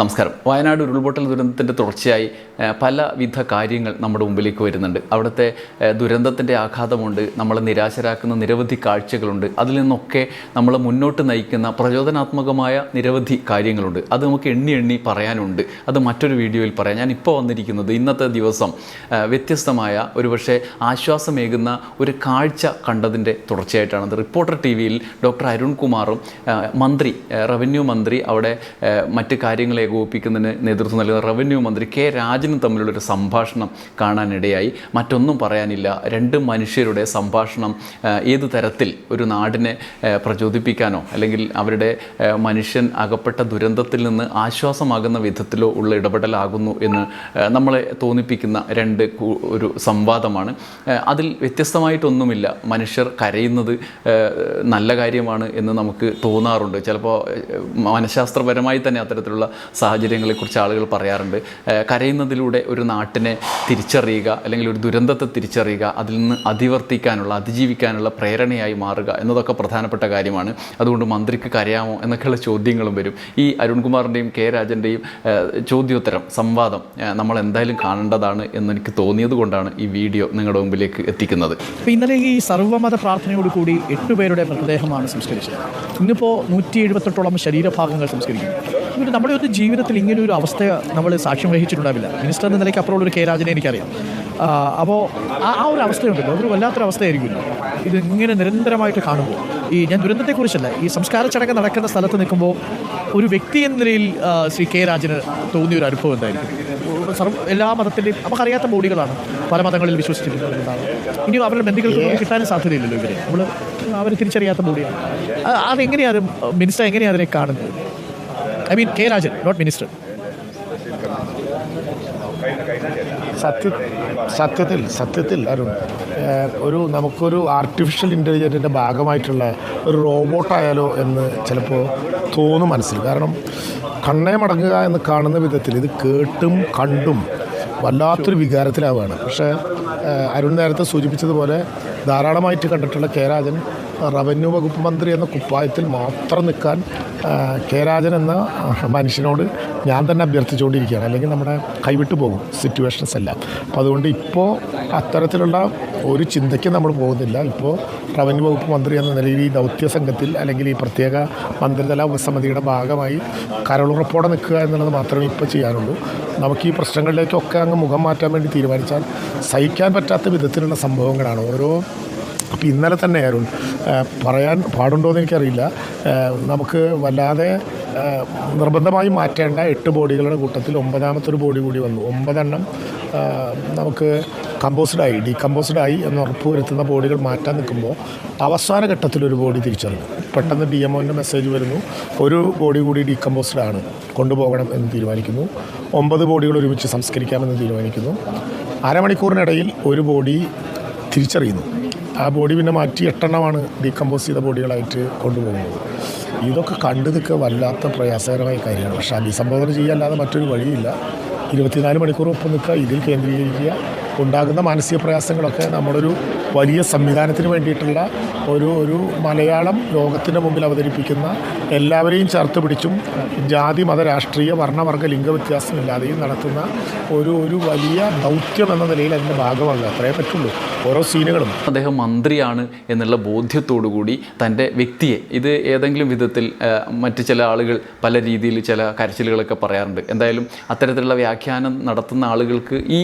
നമസ്കാരം. വയനാട് ഉരുൾപൊട്ടൽ ദുരന്തത്തിന്റെ തുടർച്ചയായി പലവിധ കാര്യങ്ങൾ നമ്മുടെ മുമ്പിലേക്ക് വരുന്നുണ്ട്. അവിടുത്തെ ദുരന്തത്തിന്റെ ആഘാതമുണ്ട് നമ്മളെ നിരാശരാക്കുന്ന നിരവധി കാഴ്ചകളുണ്ട് അതിൽ നിന്നൊക്കെ നമ്മളെ മുന്നോട്ട് നയിക്കുന്ന പ്രചോദനാത്മകമായ നിരവധി കാര്യങ്ങളുണ്ട്. അത് നമുക്ക് എണ്ണി എണ്ണി പറയാനുണ്ട്. അത് മറ്റൊരു വീഡിയോയിൽ പറയാം. ഞാൻ ഇപ്പോൾ വന്നിരിക്കുന്നത് ഇന്നത്തെ ദിവസം വ്യത്യസ്തമായ ഒരുപക്ഷെ ആശ്വാസമേകുന്ന ഒരു കാഴ്ച കണ്ടതിന്റെ തുടർച്ചയായിട്ടാണ്. അത് റിപ്പോർട്ടർ ടി വിയിൽ ഡോക്ടർ അരുൺകുമാറും മന്ത്രി റവന്യൂ മന്ത്രി അവിടെ മറ്റ് കാര്യങ്ങളെ ഏകോപിപ്പിക്കുന്നതിന് നേതൃത്വം നൽകുന്ന റവന്യൂ മന്ത്രി കെ രാജനും തമ്മിലുള്ളൊരു സംഭാഷണം കാണാനിടയായി. മറ്റൊന്നും പറയാനില്ല. രണ്ട് മനുഷ്യരുടെ സംഭാഷണം ഏത് തരത്തിൽ ഒരു നാടിനെ പ്രചോദിപ്പിക്കാനോ അല്ലെങ്കിൽ അവരുടെ മനുഷ്യൻ അകപ്പെട്ട ദുരന്തത്തിൽ നിന്ന് ആശ്വാസമാകുന്ന വിധത്തിലോ ഉള്ള ഇടപെടലാകുന്നു എന്ന് നമ്മളെ തോന്നിപ്പിക്കുന്ന രണ്ട് ഒരു സംവാദമാണ്. അതിൽ വ്യത്യസ്തമായിട്ടൊന്നുമില്ല. മനുഷ്യർ കരയുന്നത് നല്ല കാര്യമാണ് എന്ന് നമുക്ക് തോന്നാറുണ്ട്. ചിലപ്പോൾ മനഃശാസ്ത്രപരമായി തന്നെ അത്തരത്തിലുള്ള സാഹചര്യങ്ങളെക്കുറിച്ച് ആളുകൾ പറയാറുണ്ട്. കരയുന്നതിലൂടെ ഒരു നാട്ടിനെ തിരിച്ചറിയുക അല്ലെങ്കിൽ ഒരു ദുരന്തത്തെ തിരിച്ചറിയുക അതിൽ നിന്ന് അതിവർത്തിക്കാനുള്ള അതിജീവിക്കാനുള്ള പ്രേരണയായി മാറുക എന്നതൊക്കെ പ്രധാനപ്പെട്ട കാര്യമാണ്. അതുകൊണ്ട് മന്ത്രിക്ക് കരയാമോ എന്നൊക്കെയുള്ള ചോദ്യങ്ങളും വരും. ഈ അരുൺകുമാറിന്റെയും കെ രാജന്റെയും ചോദ്യോത്തരം സംവാദം നമ്മൾ എന്തായാലും കാണേണ്ടതാണ് എന്നെനിക്ക് തോന്നിയത് കൊണ്ടാണ് ഈ വീഡിയോ നിങ്ങളുടെ മുമ്പിലേക്ക് എത്തിക്കുന്നത്. ഇന്നലെ ഈ സർവമത പ്രാർത്ഥനയോട് കൂടി എട്ട് പേരുടെ മൃതദേഹമാണ് സംസ്കരിച്ചത്. ഇന്നിപ്പോൾ നൂറ്റി എഴുപത്തെട്ടോളം ശരീരഭാഗങ്ങൾ സംസ്കരിക്കുന്നു. ഇവർ നമ്മുടെ ഒരു ജീവിതത്തിൽ ഇങ്ങനെ ഒരു അവസ്ഥ നമ്മൾ സാക്ഷ്യം വഹിച്ചിട്ടുണ്ടാവില്ല. മിനിസ്റ്റർ എന്ന നിലയ്ക്ക് അപ്പുറമുള്ള ഒരു കെ രാജനെ എനിക്കറിയാം. അപ്പോൾ ആ ആ ഒരു അവസ്ഥയുണ്ടല്ലോ. അതൊരു വല്ലാത്തൊരു അവസ്ഥയായിരിക്കുമല്ലോ ഇത് ഇങ്ങനെ നിരന്തരമായിട്ട് കാണുമ്പോൾ ഈ ഞാൻ ദുരന്തത്തെക്കുറിച്ചല്ല ഈ സംസ്കാര ചടങ്ങ് നടക്കുന്ന സ്ഥലത്ത് നിൽക്കുമ്പോൾ ഒരു വ്യക്തി എന്ന നിലയിൽ ശ്രീ കെ രാജന് തോന്നിയ ഒരു അനുഭവം എന്തായിരിക്കും? സർവ എല്ലാ മതത്തിന്റെയും നമുക്കറിയാത്ത ബോഡികളാണ് പല മതങ്ങളിൽ വിശ്വസിച്ചിട്ടുള്ളതാണ് ഇനി അവരുടെ ബന്ധുക്കൾക്ക് പോലും കിട്ടാനും സാധ്യതയില്ലല്ലോ ഇവരെ. നമ്മൾ അവർ തിരിച്ചറിയാത്ത ബോഡിയാണ്. അതെങ്ങനെയാണ് മിനിസ്റ്റർ എങ്ങനെയാണ് അതിനെ കാണുന്നത്? I mean K Rajan not minister. സത്യ സത്യത്തിൽ സത്യത്തിൽ അരുൺ. ഒരു നമുക്കൊരു ആർട്ടിഫിഷ്യൽ ഇന്റലിജന്റിന്റെ ഭാഗമായിട്ടുള്ള ഒരു റോബോട്ടായാലോ എന്ന് ചിലപ്പോൾ തോന്നും മനസ്സിൽ. കാരണം കണ്ണേ മടങ്ങുക എന്ന് കാണുന്ന വിധത്തിൽ ഇത് കേട്ടും കണ്ടും വല്ലാത്തൊരു വികാരത്തിലാവുകയാണ്. പക്ഷേ അരുൺ നേരത്തെ സൂചിപ്പിച്ചതുപോലെ ധാരാളമായിട്ട് കണ്ടിട്ടുള്ള കെ രാജൻ റവന്യൂ വകുപ്പ് മന്ത്രി എന്ന കുപ്പായത്തിൽ മാത്രം നിൽക്കാൻ കെ രാജൻ എന്ന മനുഷ്യനോട് ഞാൻ തന്നെ അഭ്യർത്ഥിച്ചുകൊണ്ടിരിക്കുകയാണ്. അല്ലെങ്കിൽ നമ്മുടെ കൈവിട്ടു പോകും സിറ്റുവേഷൻസ് എല്ലാം. അപ്പോൾ അതുകൊണ്ട് ഇപ്പോൾ അത്തരത്തിലുള്ള ഒരു ചിന്തയ്ക്ക് നമ്മൾ പോകുന്നില്ല. ഇപ്പോൾ റവന്യൂ വകുപ്പ് മന്ത്രി എന്ന നിലയിൽ ഈ ദൗത്യ സംഘത്തിൽ അല്ലെങ്കിൽ ഈ പ്രത്യേക മന്ത്രിതല ഉപസമിതിയുടെ ഭാഗമായി കരളുറപ്പോടെ നിൽക്കുക എന്നുള്ളത് മാത്രമേ ഇപ്പോൾ ചെയ്യാനുള്ളൂ. നമുക്ക് ഈ പ്രശ്നങ്ങളിലേക്കൊക്കെ അങ്ങ് മുഖം മാറ്റാൻ വേണ്ടി തീരുമാനിച്ചാൽ സഹിക്കാൻ പറ്റാത്ത വിധത്തിലുള്ള സംഭവങ്ങളാണ്. ഓരോ അപ്പോൾ ഇന്നലെ തന്നെ അരുൺ പറയാൻ പാടുണ്ടോ എന്ന് എനിക്കറിയില്ല നമുക്ക് വല്ലാതെ നിർബന്ധമായി മാറ്റേണ്ട എട്ട് ബോഡികളുടെ കൂട്ടത്തിൽ ഒമ്പതാമത്തെ ഒരു ബോഡി കൂടി വന്നു. ഒമ്പതെണ്ണം നമുക്ക് കമ്പോസ്ഡായി ഡീകമ്പോസ്ഡായി എന്ന് ഉറപ്പ് വരുത്തുന്ന ബോഡികൾ മാറ്റാൻ നിൽക്കുമ്പോൾ അവസാന ഘട്ടത്തിൽ ഒരു ബോഡി തിരിച്ചറിഞ്ഞു. പെട്ടെന്ന് ഡി എം ഒന്റെ മെസ്സേജ് വരുന്നു ഒരു ബോഡി കൂടി ഡീകമ്പോസ്ഡ് ആണ് കൊണ്ടുപോകണം എന്ന് തീരുമാനിക്കുന്നു. ഒമ്പത് ബോഡികൾ ഒരുമിച്ച് സംസ്കരിക്കാമെന്ന് തീരുമാനിക്കുന്നു. അരമണിക്കൂറിനിടയിൽ ഒരു ബോഡി തിരിച്ചറിയുന്നു. ആ ബോഡി പിന്നെ മാറ്റി എട്ടെണ്ണമാണ് ഡീകമ്പോസ് ചെയ്ത ബോഡികളായിട്ട് കൊണ്ടുപോകുന്നത്. ഇതൊക്കെ കണ്ടു നിൽക്കുക വല്ലാത്ത പ്രയാസകരമായ കാര്യമാണ്. പക്ഷേ അഭിസംബോധന ചെയ്യാല്ലാതെ മറ്റൊരു വഴിയില്ല. ഇരുപത്തിനാല് മണിക്കൂർ ഒപ്പം നിൽക്കുക ഇതിൽ കേന്ദ്രീകരിക്കുക ഉണ്ടാകുന്ന മാനസിക പ്രയാസങ്ങളൊക്കെ നമ്മളൊരു വലിയ സംവിധാനത്തിന് വേണ്ടിയിട്ടുള്ള ഒരു ഒരു മലയാളം ലോകത്തിന്റെ മുമ്പിൽ അവതരിപ്പിക്കുന്ന എല്ലാവരെയും ചേർത്ത് പിടിച്ചും ജാതി മത രാഷ്ട്രീയ വർണവർഗ ലിംഗവ്യത്യാസമില്ലാതെയും നടത്തുന്ന ഒരു ഒരു വലിയ ദൗത്യം എന്ന നിലയിൽ അതിന്റെ ഭാഗമാകുക. അത്രയേ പറ്റുള്ളൂ. ഓരോ സീനുകളും. അദ്ദേഹം മന്ത്രിയാണ് എന്നുള്ള ബോധ്യത്തോടു കൂടി തന്റെ വ്യക്തിയെ ഇത് ഏതെങ്കിലും വിധത്തിൽ മറ്റ് ചില ആളുകൾ പല രീതിയിൽ ചില കരച്ചിലുകളൊക്കെ പറയാറുണ്ട്. എന്തായാലും അത്തരത്തിലുള്ള വ്യാഖ്യാനം നടത്തുന്ന ആളുകൾക്ക് ഈ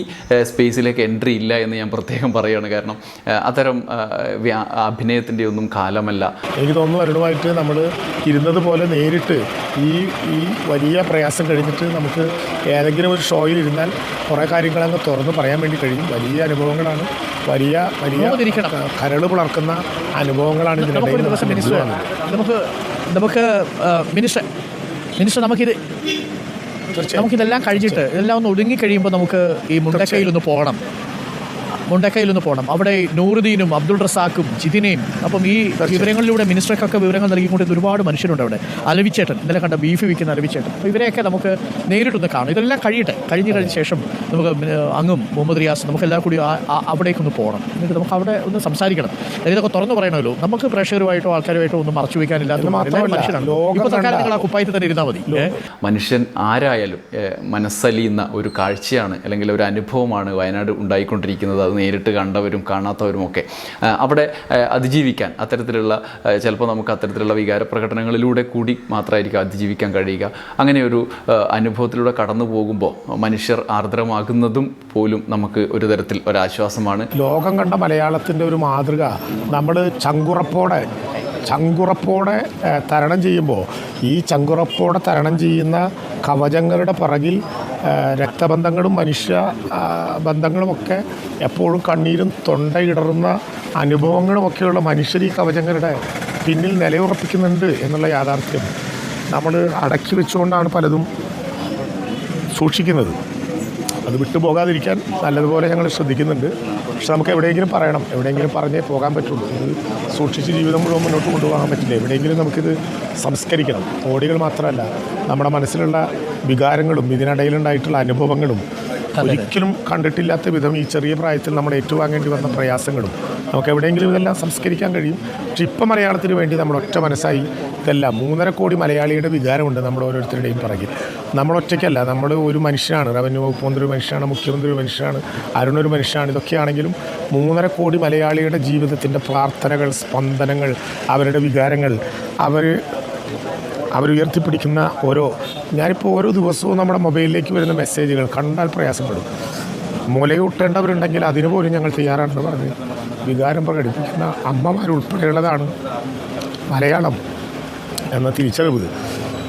സ്പേസിലേക്ക് എൻട്രി ഇല്ല എന്ന് ഞാൻ പ്രത്യേകം പറയുകയാണ്. കാരണം അത്തരം അഭിനയത്തിന്റെ ഒന്നും കാലമല്ല. എനിക്ക് തോന്നുന്നു അരുണുമായിട്ട് നമ്മൾ ഇരുന്നത് പോലെ നേരിട്ട് ഈ ഈ വലിയ പ്രയാസം കഴിഞ്ഞിട്ട് നമുക്ക് ഏതെങ്കിലും ഒരു ഷോയിൽ ഇരുന്നാൽ കുറേ കാര്യങ്ങളങ്ങ് തുറന്ന് പറയാൻ വേണ്ടി കഴിയും. വലിയ അനുഭവങ്ങളാണ് വലിയ വലിയ കരൾ കരൾ പുളർക്കുന്ന അനുഭവങ്ങളാണ് ഇതിനിടയിൽ നമുക്ക് നമുക്ക് മിനിസ്റ്റർ മിനിസ്റ്റർ നമുക്കിത് നമുക്കിതെല്ലാം കഴിഞ്ഞിട്ട് ഇതെല്ലാം ഒന്ന് ഒതുങ്ങി കഴിയുമ്പോൾ നമുക്ക് ഈ മുണ്ടക്കയിൽ ഒന്ന് പോകണം. മുണ്ടക്കയിൽ നിന്ന് പോകണം. അവിടെ നൂറുദ്ദീനും അബ്ദുൾ റസാഖും ജിതിനെയും അപ്പം ഈ വിവരങ്ങളിലൂടെ മിനിസ്റ്റർക്കൊക്കെ വിവരങ്ങൾ നൽകിക്കൊണ്ട് ഒരുപാട് മനുഷ്യരുണ്ട് അവിടെ അലവിച്ചേട്ടൻ ഇന്നലെ കണ്ട ബീഫ് വിൽക്കുന്ന അലവിച്ചേട്ടൻ. അപ്പോൾ ഇവരെയൊക്കെ നമുക്ക് നേരിട്ടൊന്ന് കാണും ഇതെല്ലാം കഴിയട്ടെ. കഴിഞ്ഞ് കഴിഞ്ഞ ശേഷം നമുക്ക് അങ്ങും മുഹമ്മദ് റിയാസ് നമുക്ക് എല്ലാം കൂടി അവിടേക്കൊന്ന് പോകണം. എന്നിട്ട് നമുക്ക് അവിടെ ഒന്ന് സംസാരിക്കണം. ഇതൊക്കെ തുറന്നു പറയണമല്ലോ. നമുക്ക് പ്രേക്ഷകരുമായിട്ടോ ആൾക്കാരുമായിട്ടോ ഒന്നും മറച്ചു വയ്ക്കാനില്ലാത്ത ആ കുപ്പായത്തിൽ തന്നെ ഇരുന്നാൽ മതി. മനുഷ്യൻ ആരായാലും മനസ്സലിയുന്ന ഒരു കാഴ്ചയാണ് അല്ലെങ്കിൽ ഒരു അനുഭവമാണ് വയനാട് ഉണ്ടായിക്കൊണ്ടിരിക്കുന്നത്. അത് നേരിട്ട് കണ്ടവരും കാണാത്തവരും ഒക്കെ അവിടെ അതിജീവിക്കാൻ അത്തരത്തിലുള്ള ചിലപ്പോൾ നമുക്ക് അത്തരത്തിലുള്ള വികാര പ്രകടനങ്ങളിലൂടെ കൂടി മാത്രമായിരിക്കും അതിജീവിക്കാൻ കഴിയുക. അങ്ങനെ ഒരു അനുഭവത്തിലൂടെ കടന്നു പോകുമ്പോൾ മനുഷ്യർ ആർദ്രമാകുന്നതും പോലും നമുക്ക് ഒരു തരത്തിൽ ഒരാശ്വാസമാണ്. ലോകം കണ്ട മലയാളത്തിന്റെ ഒരു മാതൃക നമ്മൾ ചങ്കുറപ്പോടെ ചങ്കുറപ്പോടെ തരണം ചെയ്യുമ്പോൾ ഈ ചങ്കുറപ്പോടെ തരണം ചെയ്യുന്ന കവചങ്ങളുടെ പിറകിൽ രക്തബന്ധങ്ങളും മനുഷ്യ ബന്ധങ്ങളുമൊക്കെ എപ്പോഴും കണ്ണീരും തൊണ്ടയിടറുന്ന അനുഭവങ്ങളുമൊക്കെയുള്ള മനുഷ്യർ ഈ കവചങ്ങളുടെ പിന്നിൽ നിലയുറപ്പിക്കുന്നുണ്ട് എന്നുള്ള യാഥാർത്ഥ്യം നമ്മൾ അടക്കി വെച്ചുകൊണ്ടാണ് പലതും സൂക്ഷിക്കുന്നത്. അത് വിട്ടുപോകാതിരിക്കാൻ നല്ലതുപോലെ ഞങ്ങൾ ശ്രദ്ധിക്കുന്നുണ്ട്. പക്ഷെ നമുക്ക് എവിടെയെങ്കിലും പറയണം. എവിടെയെങ്കിലും പറഞ്ഞേ പോകാൻ പറ്റുള്ളൂ. ഇത് സൂക്ഷിച്ച് ജീവിതം മുഴുവൻ മുന്നോട്ട് കൊണ്ടുപോകാൻ പറ്റില്ല. എവിടെയെങ്കിലും നമുക്കിത് സംസ്കരിക്കണം. കോടികൾ മാത്രമല്ല നമ്മുടെ മനസ്സിലുള്ള വികാരങ്ങളും ഇതിനിടയിലുണ്ടായിട്ടുള്ള അനുഭവങ്ങളും ഒരിക്കലും കണ്ടിട്ടില്ലാത്ത വിധം ഈ ചെറിയ പ്രായത്തിൽ നമ്മൾ ഏറ്റുവാങ്ങേണ്ടി വന്ന പ്രയാസങ്ങളും നമുക്ക് എവിടെയെങ്കിലും ഇതെല്ലാം സംസ്കരിക്കാൻ കഴിയും. പക്ഷെ ഇപ്പം മലയാളത്തിന് വേണ്ടി നമ്മൾ ഒറ്റ മനസ്സായി ഇതെല്ലാം മൂന്നര കോടി മലയാളിയുടെ വികാരമുണ്ട് നമ്മുടെ ഓരോരുത്തരുടെയും പിറകിൽ. നമ്മൾ ഒറ്റയ്ക്കല്ല. നമ്മൾ ഒരു മനുഷ്യനാണ്. റവന്യൂ വകുപ്പ് മന്ത്രി ഒരു മനുഷ്യനാണ്. മുഖ്യമന്ത്രി ഒരു മനുഷ്യനാണ്. അരുണൊരു മനുഷ്യനാണ്. ഇതൊക്കെയാണെങ്കിലും മൂന്നര കോടി മലയാളിയുടെ ജീവിതത്തിന്റെ പ്രാർത്ഥനകൾ സ്പന്ദനങ്ങൾ അവരുടെ വികാരങ്ങൾ അവർ അവരുയർത്തിപ്പിടിക്കുന്ന ഓരോ ഞാനിപ്പോൾ ഓരോ ദിവസവും നമ്മുടെ മൊബൈലിലേക്ക് വരുന്ന മെസ്സേജുകൾ കണ്ടാൽ പ്രയാസപ്പെടും. മുലയൂട്ടേണ്ടവരുണ്ടെങ്കിൽ അതിനു പോലും ഞങ്ങൾ തയ്യാറാണെന്ന് പറഞ്ഞ് വികാരം പ്രകടിപ്പിക്കുന്ന അമ്മമാരുൾപ്പെടെയുള്ളതാണ് മലയാളം എന്ന തിരിച്ചറിവ്.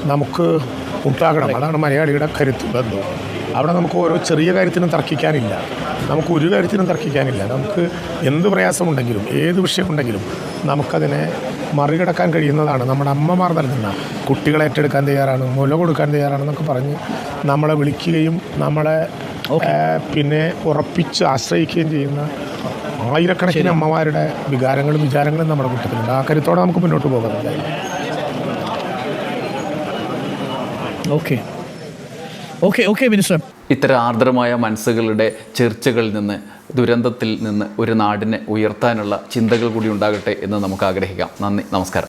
നമുക്ക് ഉണ്ടാകണം അതാണ് മലയാളിയുടെ കരുത്ത്. ബന്ധം. അവിടെ നമുക്ക് ഓരോ ചെറിയ കാര്യത്തിനും തർക്കിക്കാനില്ല. നമുക്ക് ഒരു കാര്യത്തിനും തർക്കിക്കാനില്ല. നമുക്ക് എന്ത് പ്രയാസമുണ്ടെങ്കിലും ഏത് വിഷയമുണ്ടെങ്കിലും നമുക്കതിനെ മറികടക്കാൻ കഴിയുന്നതാണ്. നമ്മുടെ അമ്മമാർ നൽകുന്ന കുട്ടികളെ ഏറ്റെടുക്കാൻ തയ്യാറാണ് മുല കൊടുക്കാൻ തയ്യാറാണെന്നൊക്കെ പറഞ്ഞ് നമ്മളെ വിളിക്കുകയും നമ്മളെ പിന്നെ ഉറപ്പിച്ച് ആശ്രയിക്കുകയും ചെയ്യുന്ന ആയിരക്കണക്കിന് അമ്മമാരുടെ വികാരങ്ങളും വിചാരങ്ങളും നമ്മുടെ കൂട്ടത്തിലുണ്ട്. ആ കരുത്തോടെ നമുക്ക് മുന്നോട്ട് പോകാം ഓക്കെ. Okay okay minister. ഇത്തരം ആർദ്രമായ മനസ്സുകളുടെ ചർച്ചകളിൽ നിന്ന് ദുരന്തത്തിൽ നിന്ന് ഒരു നാടിനെ ഉയർത്താനുള്ള ചിന്തകൾ കൂടി ഉണ്ടാകട്ടെ എന്ന് നമുക്ക് ആഗ്രഹിക്കാം. നന്ദി നമസ്കാരം.